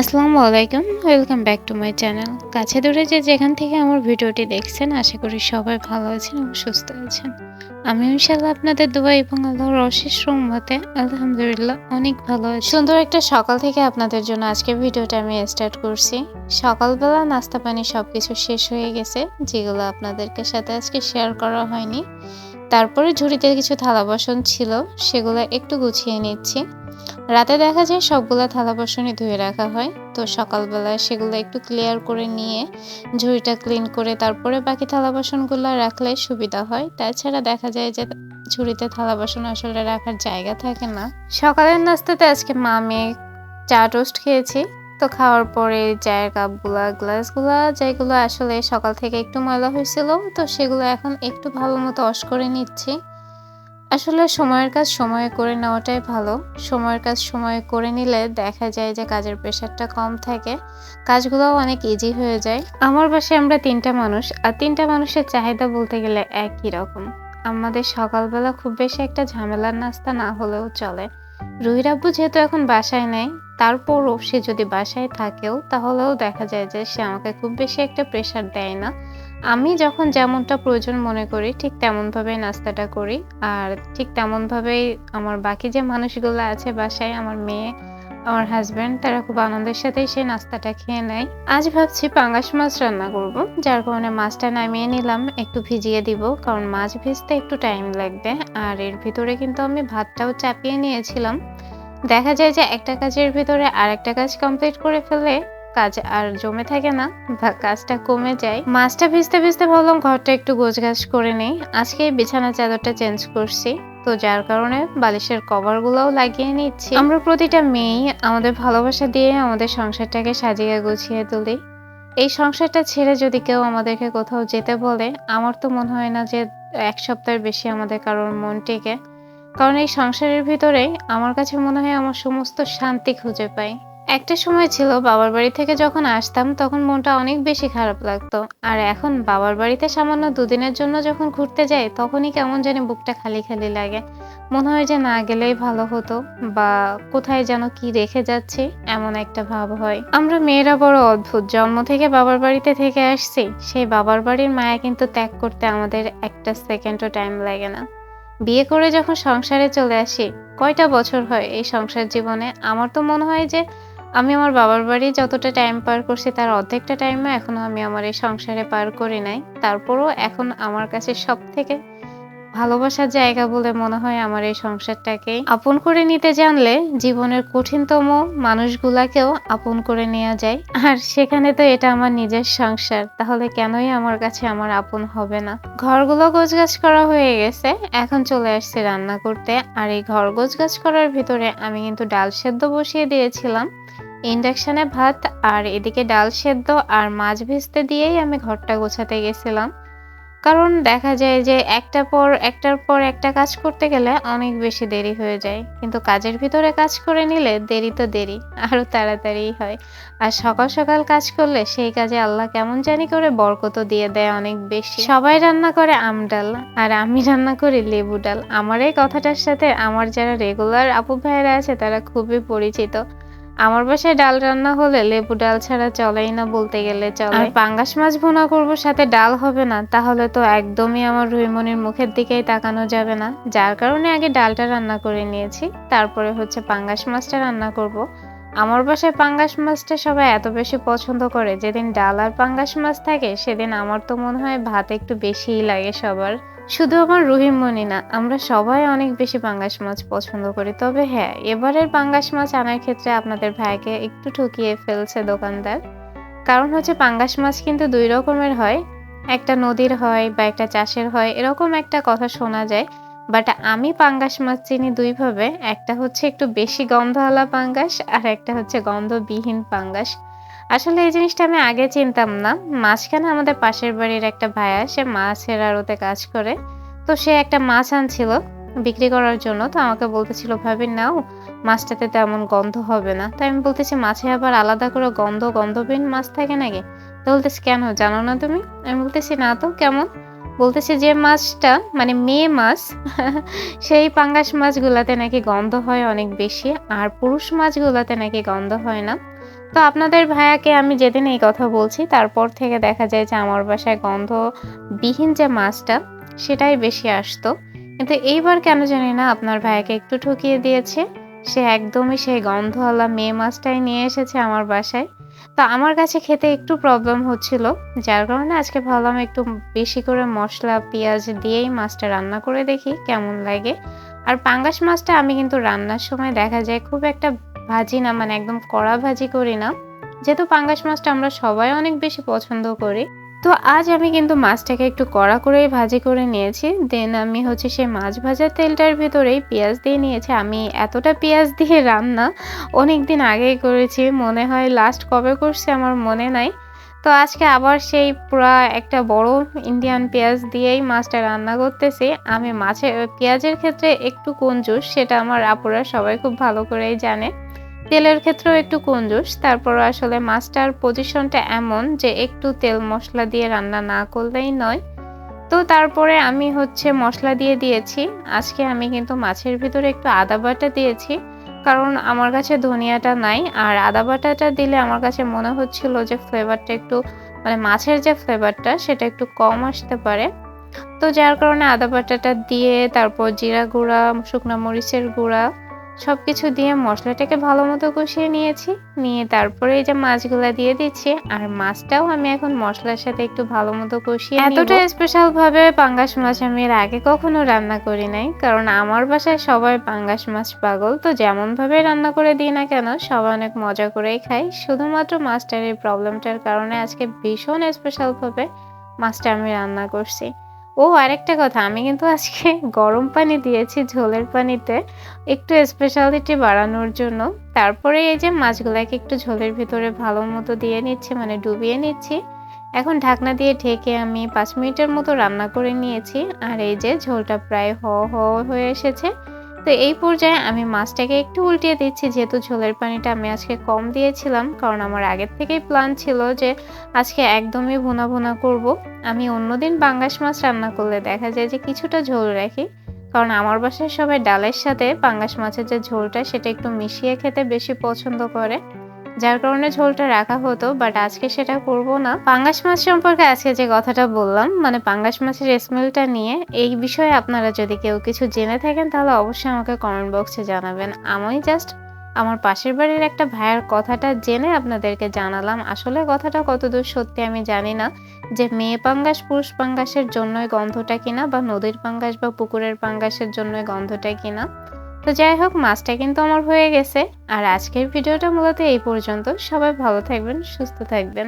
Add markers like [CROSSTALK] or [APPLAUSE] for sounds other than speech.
আসসালামু আলাইকুম, welcome back to my channel. কাছে দূরে যে যেখান থেকে আমার ভিডিওটি দেখছেন, আশা করি সবাই ভালো আছেন এবং সুস্থ আছেন। আমি ইনশাল্লাহ আপনাদের দোয়া এবং আল্লাহর অশেষ রহমতে, আলহামদুলিল্লাহ, অনেক ভালো সুন্দর একটা সকাল থেকে আপনাদের জন্য আজকে ভিডিওটা আমি স্টার্ট করছি। সকালবেলা নাস্তা পানি সব কিছু শেষ হয়ে গেছে, যেগুলো আপনাদেরকে সাথে আজকে শেয়ার করা হয়নি। তারপরে ঝুড়িতে কিছু থালা বাসন ছিল, সেগুলো একটু গুছিয়ে নিচ্ছি। রাতে দেখা যায় সবগুলো থালা বাসনই ধুয়ে রাখা হয়। তো সকালবেলা সেগুলো একটু ক্লিয়ার করে নিয়ে, ঝুড়িটা ক্লিন করে তারপরে বাকি থালা বাসনগুলো রাখলে সুবিধা হয়। তাছাড়া দেখা যায় যে ঝুড়িতে থালা বাসন আসলে রাখার জায়গা থাকে না। সকালের নাস্তাতে আজকে মা মেয়ে চা টোস্ট খেয়েছি। তো খাওয়ার পরে চায়ের কাপগুলা গ্লাসগুলা যেগুলো আসলে সকাল থেকে একটু ময়লা হয়েছিল, তো সেগুলো এখন একটু ভালো মতো অস করে নিচ্ছি। আসলে সময়ের কাজ সময়ে করে নেওয়াটাই ভালো। সময়ের কাজ সময়ে করে নিলে দেখা যায় যে কাজের প্রেশারটা কম থাকে। কাজগুলোও অনেক ইজি হয়ে যায়। আমার বাসায় আমরা তিনটা মানুষ, আর তিনটা মানুষের চাহিদা বলতে গেলে একই রকম। আমাদের সকালবেলা খুব বেশি একটা ঝামেলার নাস্তা না হলেও চলে। রুহির যেহেতু এখন বাসায় নেই, তারপরও সে যদি বাসায় থাকেও, তাহলেও দেখা যায় যে সে আমাকে খুব বেশি একটা প্রেশার দেয় না। আমি যখন যেমনটা প্রয়োজন মনে করি, ঠিক তেমনভাবেই নাস্তাটা করি। আর ঠিক তেমনভাবেই আমার বাকি যে মানুষগুলো আছে বাসায়, আমার মেয়ে আমার হাজব্যান্ড তারা খুব আনন্দের সাথেই সেই নাস্তাটা খেয়ে নেয়। আজ ভাবছি পাঙ্গাস মাছ রান্না করব। যার কারণে মাছটা নামিয়ে নিলাম, একটু ভিজিয়ে দিব, কারণ মাছ ভিজতে একটু টাইম লাগবে। আর এর ভিতরে কিন্তু আমি ভাতটাও চাপিয়ে নিয়েছিলাম। দেখা যায় যে একটা কাজের ভিতরে আর একটা কাজ কমপ্লিট করে ফেলে কাজ আর জমে থাকে না, বা কাজটা কমে যায়। মাছটা ভিজতে ভিজতে ভাবলাম ঘরটা একটু গোছগাছ করে নেই। আজকে বিছানা চাদরটা চেঞ্জ করছি। তো যার কারণে বালিশের কভারগুলোও লাগিয়ে নিচ্ছি। আমরা প্রতিটা মেয়েই আমাদের ভালোবাসা দিয়ে আমাদের সংসারটাকে সাজিয়ে গুছিয়ে তুলি। এই সংসারটা ছেড়ে যদি কেউ আমাদেরকে কোথাও যেতে বলে, আমার তো মনে হয় না যে এক সপ্তাহের বেশি আমাদের কারোর মন টেকে। কারণ এই সংসারের ভিতরে আমার কাছে মনে হয় আমার সমস্ত শান্তি খুঁজে পাই। একটা সময় ছিল বাবার বাড়ি থেকে যখন আসতাম, তখন মনটা অনেক বেশি খারাপ লাগতো। আর এখন বাবার বাড়িতে সামান্য দুদিনের জন্য যখন ঘুরতে যাই, তখনই কেমন জানি বুকটা খালি খালি লাগে। মনে হয় যে না গেলেই ভালো হতো, বা কোথায় যেন কি রেখে যাচ্ছি, এমন একটা ভাব হয়। আমরা মেয়েরা বড় অদ্ভুত। জন্ম থেকে বাবার বাড়িতে থেকে আসছি, সেই বাবার বাড়ির মায়া কিন্তু ত্যাগ করতে আমাদের একটা সেকেন্ডও টাইম লাগে না। বিয়ে করে যখন সংসারে চলে আসি, কয়টা বছর হয় এই সংসার জীবনে? আমার তো মনে হয় যে আমি আমার বাবার বাড়ি যতটা টাইম পার করছি তার অর্ধেকটা টাইমও এখনও আমি আমার এই সংসারে পার করি নাই। তারপরও এখন আমার কাছে সব থেকে ভালোবাসার জায়গা বলে মনে হয় আমার এই সংসারটাকে। আপন করে নিতে জানলে জীবনের কঠিনতম মানুষগুলাকেও আপন করে নেওয়া যায়। আর সেখানে তো এটা আমার নিজের সংসার, তাহলে কেনই আমার কাছে আমার আপন হবে না? ঘরগুলো গোছগাছ করা হয়ে গেছে, এখন চলে আসছে রান্না করতে। আর এই ঘর গোছগাছ করার ভিতরে আমি কিন্তু ডাল সেদ্ধ বসিয়ে দিয়েছিলাম। ইন্ডাকশানে ভাত আর এদিকে ডাল সেদ্ধ আর মাছ ভেজতে দিয়েই আমি ঘরটা গোছাতে গেছিলাম। কারণ দেখা যায় যে একটা পর একটার পর একটা কাজ করতে গেলে অনেক বেশি দেরি হয়ে যায়। কিন্তু কাজের ভিতরে কাজ করে নিলে দেরি তো দেরি আরও তাড়াতাড়ি হয়। আর সকাল সকাল কাজ করলে সেই কাজে আল্লাহ কেমন জানি করে বরকত দিয়ে দেয় অনেক বেশি। সবাই রান্না করে আম ডাল আর আমি রান্না করি লেবু ডাল। আমার এই কথাটার সাথে আমার যারা রেগুলার আপু ভাইয়েরা আছে তারা খুবই পরিচিত। আমার বাসায় ডাল রান্না হলে লেবু ডাল ছাড়া চলেই না বলতে গেলে চলে। আর পাঙ্গাস মাছ ভুনা করব সাথে ডাল হবে না তাহলে তো একদমই আমার রুইমনির মুখের দিকেই তাকানো যাবে না। যার কারণে আগে ডালটা রান্না করে নিয়েছি তারপরে হচ্ছে পাঙ্গাস মাছটা রান্না করব। আমার বাসায় পাঙ্গাস মাছটা সবাই এত বেশি পছন্দ করে যেদিন ডাল আর পাঙ্গাস মাছ থাকে সেদিন আমার তো মনে হয় ভাত একটু বেশিই লাগে সবার। শুধু আমার রহিম মনি না, আমরা সবাই অনেক বেশি পাঙ্গাস মাছ পছন্দ করি। তবে হ্যাঁ এবারের পাঙ্গাস মাছ আনার ক্ষেত্রে আপনাদের ভাইকে একটু ঠকিয়ে ফেলছে দোকানদার। কারণ হচ্ছে পাঙ্গাস মাছ কিন্তু দুই রকমের হয়। একটা নদীর হয় বা একটা চাষের হয়, এরকম একটা কথা শোনা যায়। বাট আমি পাঙ্গাস মাছ চিনি দুইভাবে একটা হচ্ছে একটু বেশি গন্ধওয়ালা পাঙ্গাস আর একটা হচ্ছে গন্ধবিহীন পাঙ্গাস। আসলে এই জিনিসটা আমি আগে চিনতাম না। মাঝখানে আমাদের পাশের বাড়ির একটা ভাইয়া, সে মাছের আড়তে কাজ করে। তো সে একটা মাছ আনছিল বিক্রি করার জন্য। তো আমাকে বলতেছিল, ভাবি, নাও, মাছটাতে তেমন গন্ধ হবে না। তাই আমি বলতেছি, মাছে আবার আলাদা করে গন্ধ গন্ধবিহীন মাছ থাকে নাকি? তো বলতেছি, কেন, জানো না তুমি? আমি বলতেছি, না তো, কেমন? বলতেছে, যে মাছটা মানে মেয়ে মাছ, [LAUGHS] সেই পাঙ্গাস মাছগুলাতে নাকি গন্ধ হয় অনেক বেশি, আর পুরুষ মাছগুলাতে নাকি গন্ধ হয় না। তো আপনাদের ভাইয়াকে আমি যেদিন এই কথা বলছি, তারপর থেকে দেখা যায় যে আমার বাসায় গন্ধবিহীন যে মাছটা, সেটাই বেশি আসতো। কিন্তু এইবার কেন জানি না আপনার ভাইয়াকে একটু ঠকিয়ে দিয়েছে। সে একদমই সেই গন্ধওয়ালা মেয়ে মাছটাই নিয়ে এসেছে আমার বাসায়। তো আমার কাছে খেতে একটু প্রবলেম হচ্ছিল, যার কারণে আজকে ভাবলাম একটু বেশি করে মশলা, পেঁয়াজ দিয়েই মাছটা রান্না করে দেখি কেমন লাগে। আর পাঙ্গাস মাছটা আমি কিন্তু রান্নার সময় দেখা যায় খুব একটা ভাজি না মানে একদম কড়া ভাজি করি না। যেহেতু পাঙ্গাস মাছটা আমরা সবাই অনেক বেশি পছন্দ করি। তো আজ আমি কিন্তু মাছটাকে একটু কড়া করেই ভাজি করে নিয়েছি। দেন আমি হচ্ছে সেই মাছ ভাজার তেলটার ভিতরেই পেঁয়াজ দিয়ে নিয়েছি। আমি এতটা পেঁয়াজ দিয়ে রান্না অনেক দিন আগেই করেছি, মনে হয় লাস্ট কবে করছি আমার মনে নাই। তো আজকে আবার সেই পুরা একটা বড় ইন্ডিয়ান পেঁয়াজ দিয়েই মাছটা রান্না করতেছি। আমি মাছের, পেঁয়াজের ক্ষেত্রে একটু কঞ্জুস, সেটা আমার আপুরা সবাই খুব ভালো করেই জানে। তেলের ক্ষেত্রেও একটু কঞ্জুস, তারপর আসলে মাছটার পজিশনটা এমন যে একটু তেল মশলা দিয়ে রান্না না করলেই নয়। তো তারপরে আমি হচ্ছে মশলা দিয়ে দিয়েছি। আজকে আমি কিন্তু মাছের ভিতরে একটু আদা বাটা দিয়েছি, কারণ আমার কাছে ধনিয়াটা নাই। আর আদা বাটাটা দিলে আমার কাছে মনে হচ্ছিল যে ফ্লেভারটা একটু মানে মাছের যে ফ্লেভারটা সেটা একটু কম আসতে পারে। তো যার কারণে আদা বাটাটা দিয়ে তারপর জিরা গুঁড়া, শুকনো মরিচের গুঁড়া সবকিছু দিয়ে মশলাটাকে ভালো মতো কষিয়ে নিয়েছি। নিয়ে তারপরে এই যে মাছগুলা দিয়ে দিচ্ছি। আর মাছটাও আমি এখন মশলার সাথে একটু ভালো মতো কষিয়ে এতটা স্পেশাল ভাবে পাঙ্গাস মাছ আমি এর আগে কখনো রান্না করি নাই। কারণ আমার বাসায় সবাই পাঙ্গাস মাছ পাগল। তো যেমন ভাবে রান্না করে দিই না কেন, সবাই অনেক মজা করেই খাই শুধুমাত্র মাছটার এই প্রবলেমটার কারণে আজকে ভীষণ স্পেশাল ভাবে মাছটা আমি রান্না করছি। ও, আরেকটা কথা, আমি কিন্তু আজকে গরম পানি দিয়েছি ঝোলের পানিতে, একটু স্পেশালিটি বাড়ানোর জন্য। তারপরে এই যে মাছগুলোকে একটু ঝোলের ভিতরে ভালো মতো দিয়ে নিচ্ছি মানে ডুবিয়ে নিচ্ছি। এখন ঢাকনা দিয়ে ঢেকে আমি পাঁচ মিনিটের মতো রান্না করে নিয়েছি, আর এই যে ঝোলটা প্রায় হ হয়ে এসেছে। তো এই পর্যায়ে আমি মাছটাকে একটু উল্টিয়ে দিচ্ছি, যেহেতু ঝোলের পানিটা আমি আজকে কম দিয়েছিলাম, কারণ আমার আগের থেকেই প্ল্যান ছিল যে আজকে একদমই ভুনা ভুনা করব। আমি অন্যদিন বাঙ্গাস মাছ রান্না করলে দেখা যায় যে কিছুটা ঝোল রাখি, কারণ আমার বাসায় সবাই ডালের সাথে পাঙ্গাস মাছের যে ঝোলটা সেটা একটু মিশিয়ে খেতে বেশি পছন্দ করে। যার কারণে ঝোলটা রাখা হতো বাট আজকে সেটা করব না। পাঙ্গাস মাছ সম্পর্কে আজকে যে কথাটা বললাম মানে পাঙ্গাস মাছের স্মেলটা নিয়ে, এই বিষয়ে আপনারা যদি কেউ কিছু জেনে থাকেন, তাহলে অবশ্যই আমাকে কমেন্ট বক্সে জানাবেন। আমি জাস্ট আমার পাশের বাড়ির একটা ভাইয়ের কথাটা জেনে আপনাদেরকে জানালাম। আসলে কথাটা কতদূর সত্যি আমি জানি না, যে মেয়ে পাঙ্গাস পুরুষ পাঙ্গাসের জন্যই গন্ধটা কিনা, বা নদীর পাঙ্গাস বা পুকুরের পাঙ্গাসের জন্যই গন্ধটা কিনা। তো যাই হোক, মাছটা কিন্তু আমার হয়ে গেছে। আর আজকের ভিডিওটা মূলত এই পর্যন্ত। সবাই ভালো থাকবেন, সুস্থ থাকবেন।